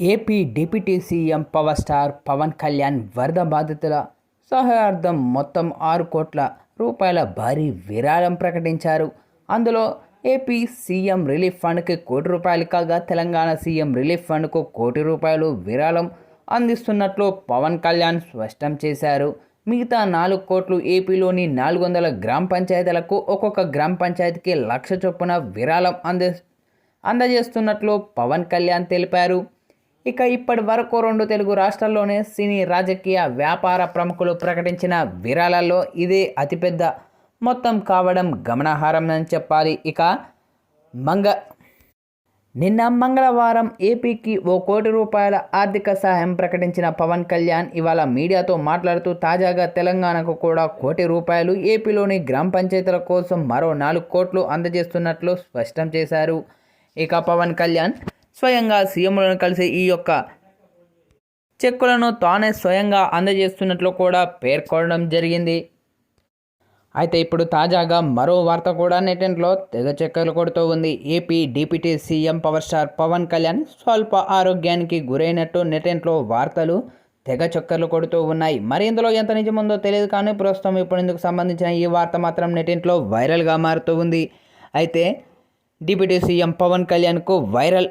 AP deputy CM power star Pawan Kalyan వరద బాధితుల సహాయార్థం మొత్తం ఆరు కోట్ల రూపాయల భారీ విరాళం ప్రకటించారు. అందులో ఏపీ సీఎం రిలీఫ్ ఫండ్కి కోటి రూపాయలు కాగా తెలంగాణ సీఎం రిలీఫ్ ఫండ్కు కోటి రూపాయలు విరాళం అందిస్తున్నట్లు పవన్ కళ్యాణ్ స్పష్టం చేశారు. మిగతా నాలుగు కోట్లు ఏపీలోని నాలుగు వందల గ్రామ పంచాయతీలకు ఒక్కొక్క గ్రామ పంచాయతీకి లక్ష చొప్పున విరాళం అంది అందజేస్తున్నట్లు పవన్ కళ్యాణ్ తెలిపారు. ఇక ఇప్పటి వరకు రెండు తెలుగు రాష్ట్రాల్లోనే సినీ రాజకీయ వ్యాపార ప్రముఖులు ప్రకటించిన విరాళాల్లో ఇదే అతిపెద్ద మొత్తం కావడం గమనార్హం అని చెప్పాలి. ఇక మంగ నిన్న మంగళవారం ఏపీకి ఓ కోటి రూపాయల ఆర్థిక సహాయం ప్రకటించిన పవన్ కళ్యాణ్ ఇవాళ మీడియాతో మాట్లాడుతూ తాజాగా తెలంగాణకు కూడా కోటి రూపాయలు ఏపీలోని గ్రామ పంచాయతీల కోసం మరో నాలుగు కోట్లు అందజేస్తున్నట్లు స్పష్టం చేశారు. ఇక పవన్ కళ్యాణ్ స్వయంగా సీఎంలను కలిసి ఈ యొక్క చెక్కులను తానే స్వయంగా అందజేస్తున్నట్లు కూడా పేర్కొనడం జరిగింది. అయితే ఇప్పుడు తాజాగా మరో వార్త కూడా నెటింట్లో తెగ చెక్కలు కొడుతూ ఉంది. AP deputy CM power star Pawan Kalyan స్వల్ప ఆరోగ్యానికి గురైనట్టు నెటింట్లో వార్తలు తెగ చక్కర్లు కొడుతూ ఉన్నాయి. మరి ఇందులో ఎంత నిజముందో తెలియదు కానీ ప్రస్తుతం ఇప్పుడు ఇందుకు సంబంధించిన ఈ వార్త మాత్రం నెటింట్లో వైరల్గా మారుతూ ఉంది. అయితే డిప్యూటీ సీఎం పవన్ కళ్యాణ్కు వైరల్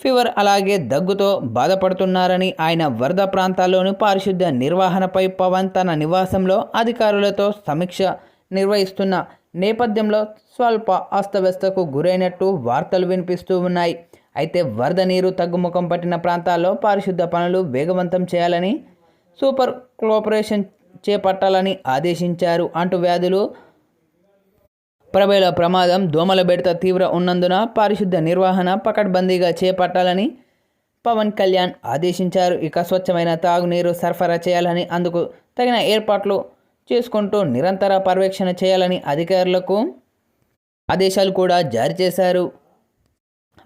ఫీవర్ అలాగే దగ్గుతో బాధపడుతున్నారని ఆయన వరద ప్రాంతాల్లోని పారిశుద్ధ్య నిర్వహణపై పవన్ తన నివాసంలో అధికారులతో సమీక్ష నిర్వహిస్తున్న నేపథ్యంలో స్వల్ప అస్తవ్యస్తకు గురైనట్టు వార్తలు వినిపిస్తూ ఉన్నాయి. అయితే వరద నీరు తగ్గుముఖం పట్టిన ప్రాంతాల్లో పారిశుద్ధ పనులు వేగవంతం చేయాలని సూపర్ కోఆపరేషన్ చేపట్టాలని ఆదేశించారు. అంటువ్యాధులు ప్రబల ప్రమాదం దోమల బెడత తీవ్ర ఉన్నందున పారిశుద్ధ నిర్వహణ పకడ్బందీగా చేపట్టాలని పవన్ కళ్యాణ్ ఆదేశించారు. ఇక స్వచ్ఛమైన తాగునీరు సరఫరా చేయాలని అందుకు తగిన ఏర్పాట్లు చేసుకుంటూ నిరంతర పర్యవేక్షణ చేయాలని అధికారులకు ఆదేశాలు కూడా జారీ చేశారు.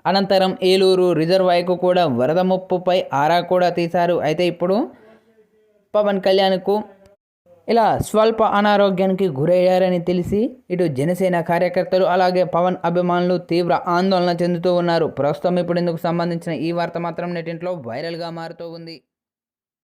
అనంతరం ఏలూరు రిజర్వాయర్కు కూడా వరద ముప్పుపై ఆరా కూడా తీశారు. అయితే ఇప్పుడు పవన్ కళ్యాణ్కు ఇలా స్వల్ప అనారోగ్యానికి గురయ్యారని తెలిసి ఇటు జనసేన కార్యకర్తలు అలాగే పవన్ అభిమానులు తీవ్ర ఆందోళన చెందుతూ ఉన్నారు. ప్రస్తుతం ఇప్పుడు ఇందుకు సంబంధించిన ఈ వార్త మాత్రం నెటింట్లో వైరల్గా మారుతూ ఉంది.